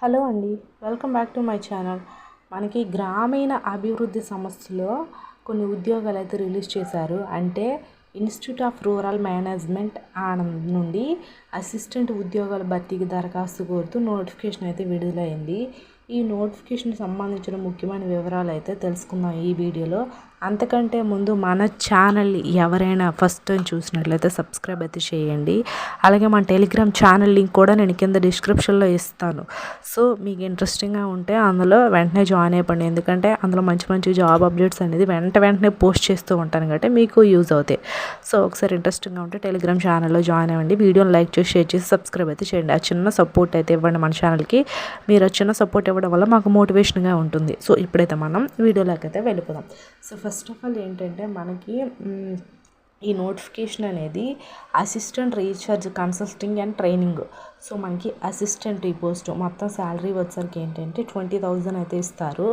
Hello అండి welcome back to my channel. మనకి గ్రామీణ అభివృద్ధి సంస్థలో కొన్ని ఉద్యోగాలు అయితే రిలీజ్ చేశారు. అంటే institute of rural management Anand నుండి అసిస్టెంట్ ఉద్యోగాల భర్తీకి దరఖాస్తు కోరుతూ నోటిఫికేషన్ అయితే విడుదలైంది. ఈ నోటిఫికేషన్ సంబంధించిన ముఖ్యమైన వివరాలు అయితే తెలుసుకుందాం ఈ వీడియోలో. అంతకంటే ముందు మన ఛానల్ ఎవరైనా ఫస్ట్ టైం చూసినట్లయితే సబ్స్క్రైబ్ అయితే చేయండి. అలాగే మన టెలిగ్రామ్ ఛానల్ లింక్ కూడా నేను కింద డిస్క్రిప్షన్లో ఇస్తాను. సో మీకు ఇంట్రెస్టింగ్గా ఉంటే అందులో వెంటనే జాయిన్ అయిపోండి. ఎందుకంటే అందులో మంచి మంచి జాబ్ అప్డేట్స్ అనేది వెంట వెంటనే పోస్ట్ చేస్తూ ఉంటాను కాబట్టి మీకు యూజ్ అవుతాయి. సో ఒకసారి ఇంట్రెస్టింగ్గా ఉంటే టెలిగ్రామ్ ఛానల్లో జాయిన్ అవ్వండి. వీడియోని లైక్ చేసి షేర్ చేసి సబ్స్క్రైబ్ అయితే చేయండి. ఆ చిన్న సపోర్ట్ అయితే ఇవ్వండి మన ఛానల్కి. మీరు ఆ చిన్న సపోర్ట్ ఇవ్వడం వల్ల మాకు మోటివేషన్గా ఉంటుంది. సో ఇప్పుడైతే మనం వీడియోలోకి అయితే వెళ్ళిపోదాం. సో ఫస్ట్ ఆఫ్ ఆల్ ఏంటంటే మనకి ఈ నోటిఫికేషన్ అనేది assistant recharge consulting and training. So మనకి అసిస్టెంట్ ఈ పోస్ట్ మొత్తం శాలరీ వచ్చేసరికి ఏంటంటే ట్వంటీ థౌజండ్ అయితే ఇస్తారు.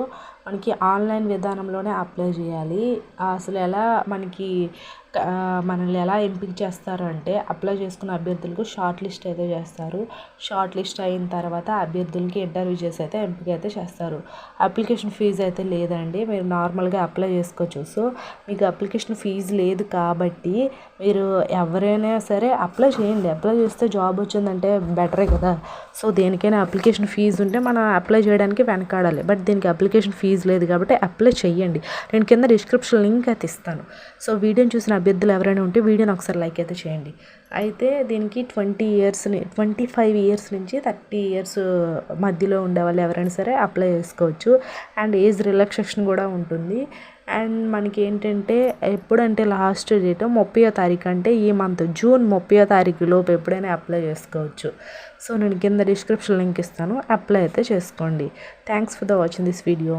మనకి ఆన్లైన్ విధానంలోనే అప్లై చేయాలి. అసలు ఎలా మనకి మనల్ని ఎలా ఎంపిక చేస్తారు అంటే అప్లై చేసుకున్న అభ్యర్థులకు షార్ట్ లిస్ట్ అయితే చేస్తారు. షార్ట్ లిస్ట్ అయిన తర్వాత అభ్యర్థులకి ఇంటర్వ్యూ చేసి అయితే ఎంపిక అయితే చేస్తారు. అప్లికేషన్ ఫీజు అయితే లేదండి. మీరు నార్మల్గా అప్లై చేసుకోవచ్చు. సో మీకు అప్లికేషన్ ఫీజు లేదు కాబట్టి మీరు ఎవరైనా సరే అప్లై చేయండి. అప్లై చేస్తే జాబ్ వచ్చిందంటే బెటరే కదా. సో దేనికైనా అప్లికేషన్ ఫీజు ఉంటే మనం అప్లై చేయడానికి వెనకాడాలి. బట్ దీనికి అప్లికేషన్ ఫీజు లేదు కాబట్టి అప్లై చేయండి. నేను కింద డిస్క్రిప్షన్ లింక్ అయితే ఇస్తాను. సో వీడియోని చూసిన అభ్యర్థులు ఎవరైనా ఉంటే వీడియోని ఒకసారి లైక్ అయితే చేయండి. అయితే దీనికి twenty years twenty five years నుంచి థర్టీ ఇయర్స్ మధ్యలో ఉండే వాళ్ళు ఎవరైనా సరే అప్లై చేసుకోవచ్చు. అండ్ ఏజ్ రిలాక్సేషన్ కూడా ఉంటుంది. అండ్ మనకి ఏంటంటే ఎప్పుడంటే లాస్ట్ డేట్ ముప్పయో తారీఖు అంటే ఈ మంత్ జూన్ ముప్పయో తారీఖు లోపు ఎప్పుడైనా అప్లై చేసుకోవచ్చు. సో నేను కింద డిస్క్రిప్షన్ లింక్ ఇస్తాను అప్లై అయితే చేసుకోండి. Thanks for the watching this video.